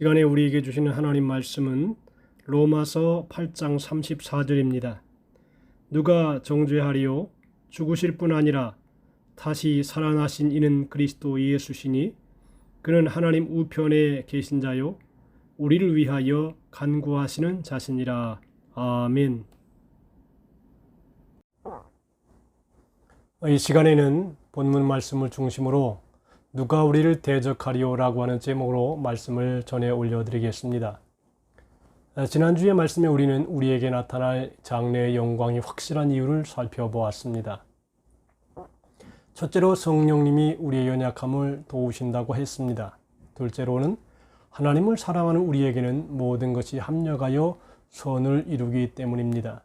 시간에 우리에게 주시는 하나님 말씀은 로마서 8장 34절입니다. 누가 정죄하리요? 죽으실 뿐 아니라 다시 살아나신 이는 그리스도 예수시니 그는 하나님 우편에 계신 자요 우리를 위하여 간구하시는 자신이라. 아멘. 이 시간에는 본문 말씀을 중심으로 누가 우리를 대적하리오라고 하는 제목으로 말씀을 전해 올려드리겠습니다. 아, 지난주의 말씀에 우리는 우리에게 나타날 장래의 영광이 확실한 이유를 살펴보았습니다. 첫째로 성령님이 우리의 연약함을 도우신다고 했습니다. 둘째로는 하나님을 사랑하는 우리에게는 모든 것이 합력하여 선을 이루기 때문입니다.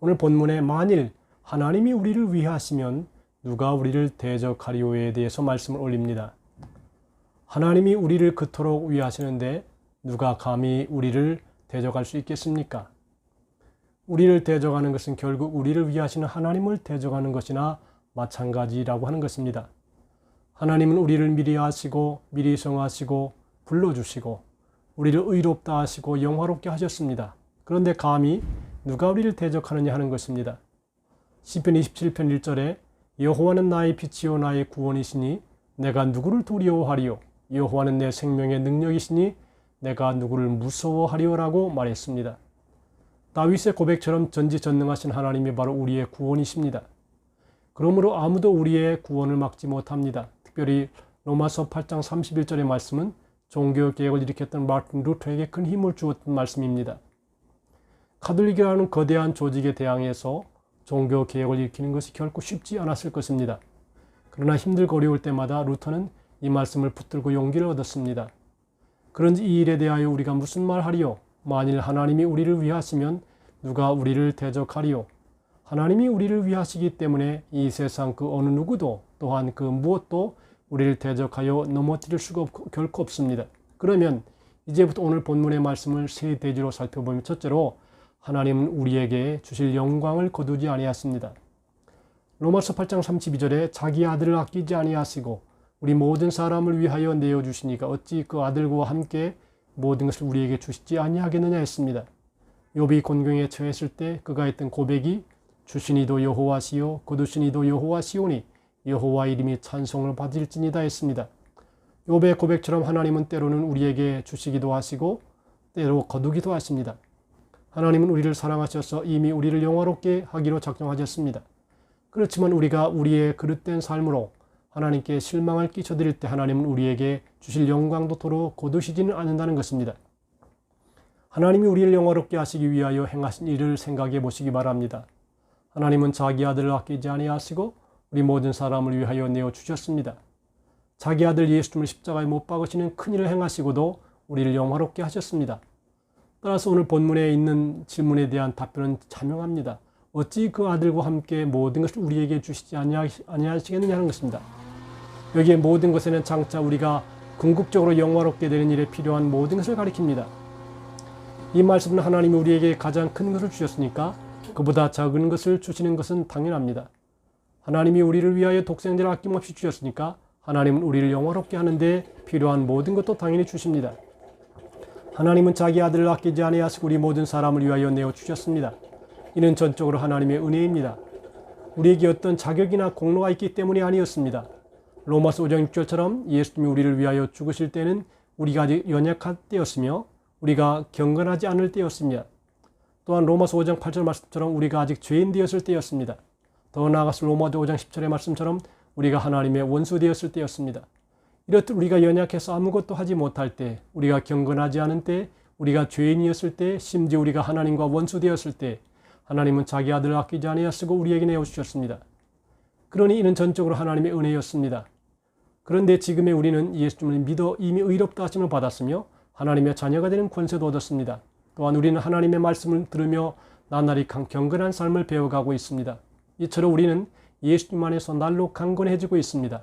오늘 본문에 만일 하나님이 우리를 위하시면 누가 우리를 대적하리오에 대해서 말씀을 올립니다. 하나님이 우리를 그토록 위하시는데 누가 감히 우리를 대적할 수 있겠습니까? 우리를 대적하는 것은 결국 우리를 위하시는 하나님을 대적하는 것이나 마찬가지라고 하는 것입니다. 하나님은 우리를 미리 아시고 미리 성하시고 불러주시고 우리를 의롭다 하시고 영화롭게 하셨습니다. 그런데 감히 누가 우리를 대적하느냐 하는 것입니다. 시편 27편 1절에 여호와는 나의 빛이요 나의 구원이시니 내가 누구를 두려워하리요 여호와는 내 생명의 능력이시니 내가 누구를 무서워하리요라고 말했습니다. 다윗의 고백처럼 전지전능하신 하나님이 바로 우리의 구원이십니다. 그러므로 아무도 우리의 구원을 막지 못합니다. 특별히 로마서 8장 31절의 말씀은 종교 개혁을 일으켰던 마틴 루터에게 큰 힘을 주었던 말씀입니다. 카톨릭이라는 거대한 조직에 대항해서 종교 개혁을 일으키는 것이 결코 쉽지 않았을 것입니다. 그러나 힘들고 어려울 때마다 루터는 이 말씀을 붙들고 용기를 얻었습니다. 그런지 이 일에 대하여 우리가 무슨 말 하리요? 만일 하나님이 우리를 위하시면 누가 우리를 대적하리요? 하나님이 우리를 위하시기 때문에 이 세상 그 어느 누구도 또한 그 무엇도 우리를 대적하여 넘어뜨릴 수가 없, 결코 없습니다. 그러면 이제부터 오늘 본문의 말씀을 세 대지로 살펴보면 첫째로 하나님은 우리에게 주실 영광을 거두지 아니하십니다. 로마서 8장 32절에 자기 아들을 아끼지 아니하시고 우리 모든 사람을 위하여 내어 주시니까 어찌 그 아들과 함께 모든 것을 우리에게 주시지 아니하겠느냐 했습니다. 욥이 곤경에 처했을 때 그가 했던 고백이 주신이도 여호와시요 거두신이도 여호와시오니 여호와 이름이 찬송을 받을지니다 했습니다. 욥의 고백처럼 하나님은 때로는 우리에게 주시기도 하시고 때로 거두기도 하십니다. 하나님은 우리를 사랑하셔서 이미 우리를 영화롭게 하기로 작정하셨습니다. 그렇지만 우리가 우리의 그릇된 삶으로 하나님께 실망을 끼쳐드릴 때 하나님은 우리에게 주실 영광도 도로 거두시지는 않는다는 것입니다. 하나님이 우리를 영화롭게 하시기 위하여 행하신 일을 생각해 보시기 바랍니다. 하나님은 자기 아들을 아끼지 아니하시고 우리 모든 사람을 위하여 내어 주셨습니다. 자기 아들 예수님을 십자가에 못 박으시는 큰 일을 행하시고도 우리를 영화롭게 하셨습니다. 따라서 오늘 본문에 있는 질문에 대한 답변은 자명합니다. 어찌 그 아들과 함께 모든 것을 우리에게 주시지 아니하시겠느냐 하는 것입니다. 여기에 모든 것에는 장차 우리가 궁극적으로 영화롭게 되는 일에 필요한 모든 것을 가리킵니다. 이 말씀은 하나님이 우리에게 가장 큰 것을 주셨으니까 그보다 작은 것을 주시는 것은 당연합니다. 하나님이 우리를 위하여 독생자를 아낌없이 주셨으니까 하나님은 우리를 영화롭게 하는데 필요한 모든 것도 당연히 주십니다. 하나님은 자기 아들을 아끼지 아니하시고 우리 모든 사람을 위하여 내어 주셨습니다. 이는 전적으로 하나님의 은혜입니다. 우리에게 어떤 자격이나 공로가 있기 때문이 아니었습니다. 로마서 5장 6절처럼 예수님이 우리를 위하여 죽으실 때는 우리가 아직 연약할 때였으며 우리가 경건하지 않을 때였습니다. 또한 로마서 5장 8절 말씀처럼 우리가 아직 죄인 되었을 때였습니다. 더 나아가서 로마서 5장 10절의 말씀처럼 우리가 하나님의 원수 되었을 때였습니다. 이렇듯 우리가 연약해서 아무것도 하지 못할 때, 우리가 경건하지 않은 때, 우리가 죄인이었을 때, 심지어 우리가 하나님과 원수되었을 때, 하나님은 자기 아들을 아끼지 아니하시고 우리에게 내어 주셨습니다. 그러니 이는 전적으로 하나님의 은혜였습니다. 그런데 지금의 우리는 예수님을 믿어 이미 의롭다 하심을 받았으며 하나님의 자녀가 되는 권세도 얻었습니다. 또한 우리는 하나님의 말씀을 들으며 나날이 경건한 삶을 배워가고 있습니다. 이처럼 우리는 예수님 안에서 날로 강건해지고 있습니다.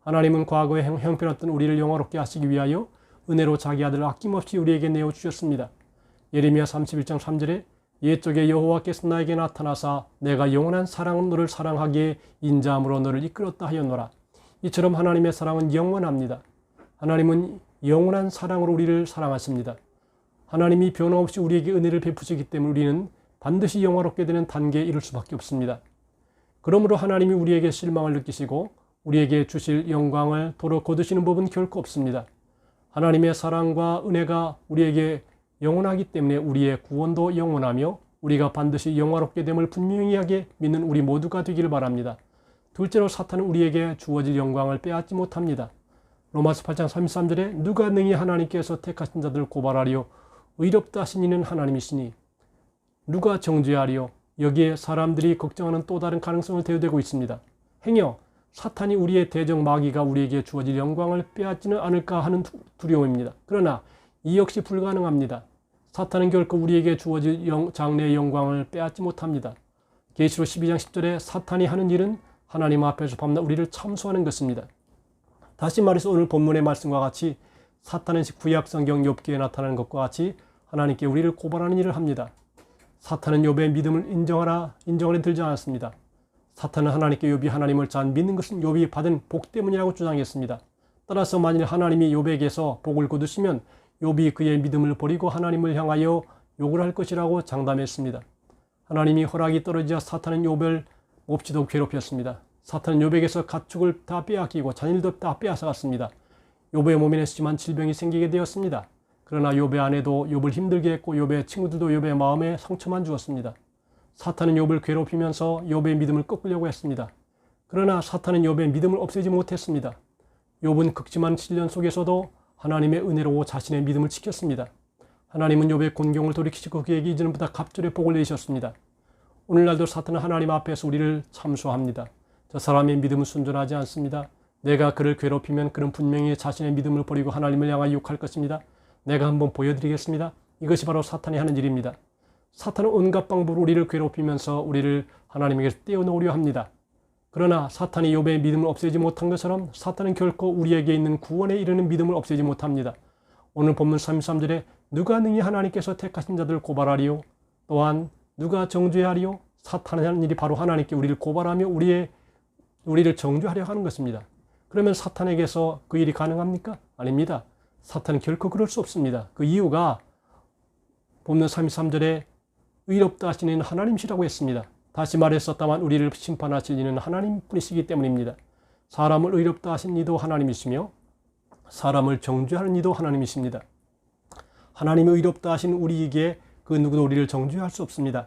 하나님은 과거에 형편없던 우리를 영화롭게 하시기 위하여 은혜로 자기 아들을 아낌없이 우리에게 내어 주셨습니다. 예레미야 31장 3절에 옛적에 여호와께서 나에게 나타나사 내가 영원한 사랑은 너를 사랑하기에 인자함으로 너를 이끌었다 하였노라. 이처럼 하나님의 사랑은 영원합니다. 하나님은 영원한 사랑으로 우리를 사랑하십니다. 하나님이 변함없이 우리에게 은혜를 베푸시기 때문에 우리는 반드시 영화롭게 되는 단계에 이를 수밖에 없습니다. 그러므로 하나님이 우리에게 실망을 느끼시고 우리에게 주실 영광을 도로 거두시는 법은 결코 없습니다. 하나님의 사랑과 은혜가 우리에게 영원하기 때문에 우리의 구원도 영원하며 우리가 반드시 영화롭게 됨을 분명히 하게 믿는 우리 모두가 되기를 바랍니다. 둘째로 사탄은 우리에게 주어질 영광을 빼앗지 못합니다. 로마서 8장 33절에 누가 능히 하나님께서 택하신 자들을 고발하리요 의롭다 하신 이는 하나님이시니 누가 정죄하리요 여기에 사람들이 걱정하는 또 다른 가능성을 대두되고 있습니다. 행여 사탄이 우리의 대적 마귀가 우리에게 주어질 영광을 빼앗지는 않을까 하는 두려움입니다. 그러나 이 역시 불가능합니다. 사탄은 결코 우리에게 주어질 영, 장래의 영광을 빼앗지 못합니다. 계시록 12장 10절에 사탄이 하는 일은 하나님 앞에서 밤낮 우리를 참소하는 것입니다. 다시 말해서 오늘 본문의 말씀과 같이 사탄은 구약 성경 욥기에 나타나는 것과 같이 하나님께 우리를 고발하는 일을 합니다. 사탄은 욥의 믿음을 인정하라 인정하려 들지 않았습니다. 사탄은 하나님께 욥이 하나님을 잘 믿는 것은 욥이 받은 복 때문이라고 주장했습니다. 따라서 만일 하나님이 욥에게서 복을 거두시면 욥이 그의 믿음을 버리고 하나님을 향하여 욕을 할 것이라고 장담했습니다. 하나님이 허락이 떨어지자 사탄은 욥을 몹시도 괴롭혔습니다. 사탄은 욥에게서 가축을 다 빼앗기고 자녀들도 다 빼앗아갔습니다. 욥의 몸에는 심한 질병이 생기게 되었습니다. 그러나 욥의 아내도 욥을 힘들게 했고 욥의 친구들도 욥의 마음에 상처만 주었습니다. 사탄은 욥을 괴롭히면서 욥의 믿음을 꺾으려고 했습니다. 그러나 사탄은 욥의 믿음을 없애지 못했습니다. 욥은 극심한 시련 속에서도 하나님의 은혜로 자신의 믿음을 지켰습니다. 하나님은 욥의 곤경을 돌이키시고 그에게 이전보다 갑절의 복을 내셨습니다. 오늘날도 사탄은 하나님 앞에서 우리를 참소합니다. 저 사람의 믿음은 순전하지 않습니다. 내가 그를 괴롭히면 그는 분명히 자신의 믿음을 버리고 하나님을 향하여 욕할 것입니다. 내가 한번 보여드리겠습니다. 이것이 바로 사탄이 하는 일입니다. 사탄은 온갖 방법으로 우리를 괴롭히면서 우리를 하나님에게서 떼어놓으려 합니다. 그러나 사탄이 욥의 믿음을 없애지 못한 것처럼 사탄은 결코 우리에게 있는 구원에 이르는 믿음을 없애지 못합니다. 오늘 본문 33절에 누가 능히 하나님께서 택하신 자들을 고발하리요? 또한 누가 정죄하리요? 사탄이 하는 일이 바로 하나님께 우리를 고발하며 우리의 우리를 정죄하려 하는 것입니다. 그러면 사탄에게서 그 일이 가능합니까? 아닙니다. 사탄은 결코 그럴 수 없습니다. 그 이유가 본문 33절에 의롭다 하시는 하나님이시라고 했습니다. 다시 말했었다만 우리를 심판하실 이는 하나님 뿐이시기 때문입니다. 사람을 의롭다 하신 이도 하나님이시며 사람을 정죄하는 이도 하나님이십니다. 하나님이 의롭다 하신 우리에게 그 누구도 우리를 정죄할 수 없습니다.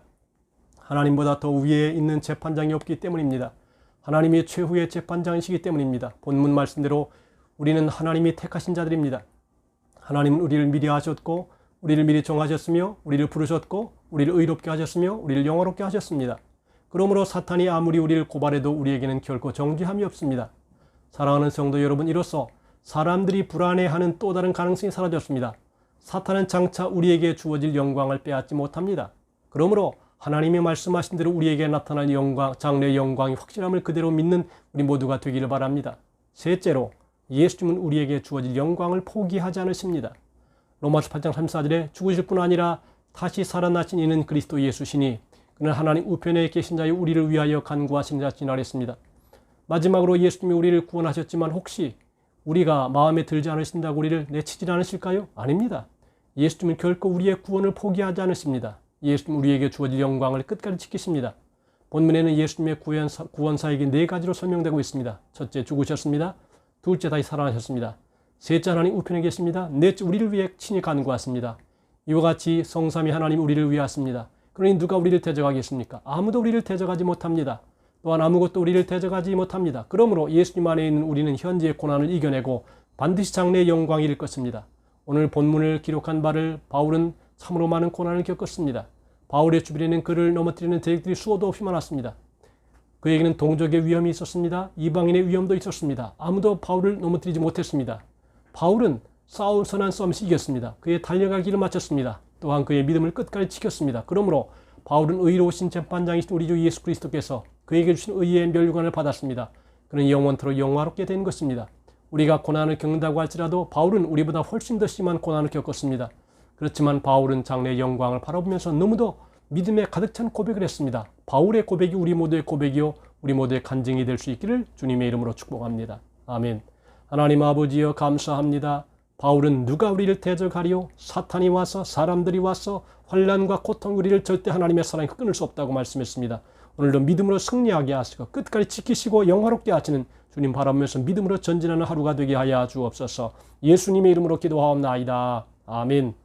하나님보다 더 위에 있는 재판장이 없기 때문입니다. 하나님이 최후의 재판장이시기 때문입니다. 본문 말씀대로 우리는 하나님이 택하신 자들입니다. 하나님은 우리를 미리 하셨고 우리를 미리 정하셨으며 우리를 부르셨고 우리를 의롭게 하셨으며 우리를 영화롭게 하셨습니다. 그러므로 사탄이 아무리 우리를 고발해도 우리에게는 결코 정죄함이 없습니다. 사랑하는 성도 여러분 이로써 사람들이 불안해하는 또 다른 가능성이 사라졌습니다. 사탄은 장차 우리에게 주어질 영광을 빼앗지 못합니다. 그러므로 하나님이 말씀하신 대로 우리에게 나타날 영광, 장래 영광이 확실함을 그대로 믿는 우리 모두가 되기를 바랍니다. 셋째로 예수님은 우리에게 주어질 영광을 포기하지 않으십니다. 로마서 8장 34절에 죽으실 뿐 아니라 다시 살아나신 이는 그리스도 예수시니 그는 하나님 우편에 계신 자의 우리를 위하여 간구하신 자지나 했습니다. 마지막으로 예수님이 우리를 구원하셨지만 혹시 우리가 마음에 들지 않으신다고 우리를 내치지 않으실까요? 아닙니다. 예수님은 결코 우리의 구원을 포기하지 않으십니다. 예수님 우리에게 주어질 영광을 끝까지 지키십니다. 본문에는 예수님의 구원사, 구원사에게 네 가지로 설명되고 있습니다. 첫째, 죽으셨습니다. 둘째, 다시 살아나셨습니다. 셋째, 하나님 우편에 계십니다. 넷째, 우리를 위해 친히 간구하십니다. 이와 같이 성삼이 하나님 우리를 위하십니다. 그러니 누가 우리를 대적하겠습니까? 아무도 우리를 대적하지 못합니다. 또한 아무것도 우리를 대적하지 못합니다. 그러므로 예수님 안에 있는 우리는 현재의 고난을 이겨내고 반드시 장래의 영광이 일 것입니다. 오늘 본문을 기록한 바를 바울은 참으로 많은 고난을 겪었습니다. 바울의 주변에는 그를 넘어뜨리는 대적들이 수도 없이 많았습니다. 그에게는 동족의 위험이 있었습니다. 이방인의 위험도 있었습니다. 아무도 바울을 넘어뜨리지 못했습니다. 바울은 싸운 선한 싸움에서 이겼습니다. 그의 길을 마쳤습니다. 또한 그의 믿음을 끝까지 지켰습니다. 그러므로 바울은 의로우신 재판장이신 우리 주 예수 그리스도께서 그에게 주신 의의 멸류관을 받았습니다. 그는 영원토록 영화롭게 된 것입니다. 우리가 고난을 겪는다고 할지라도 바울은 우리보다 훨씬 더 심한 고난을 겪었습니다. 그렇지만 바울은 장래의 영광을 바라보면서 너무도 믿음에 가득 찬 고백을 했습니다. 바울의 고백이 우리 모두의 고백이요 우리 모두의 간증이 될 수 있기를 주님의 이름으로 축복합니다. 아멘. 하나님 아버지여 감사합니다. 바울은 누가 우리를 대적하리요? 사탄이 와서 사람들이 와서 환란과 고통 우리를 절대 하나님의 사랑이 끊을 수 없다고 말씀했습니다. 오늘도 믿음으로 승리하게 하시고 끝까지 지키시고 영화롭게 하시는 주님 바라면서 믿음으로 전진하는 하루가 되게 하여 주옵소서. 예수님의 이름으로 기도하옵나이다. 아멘.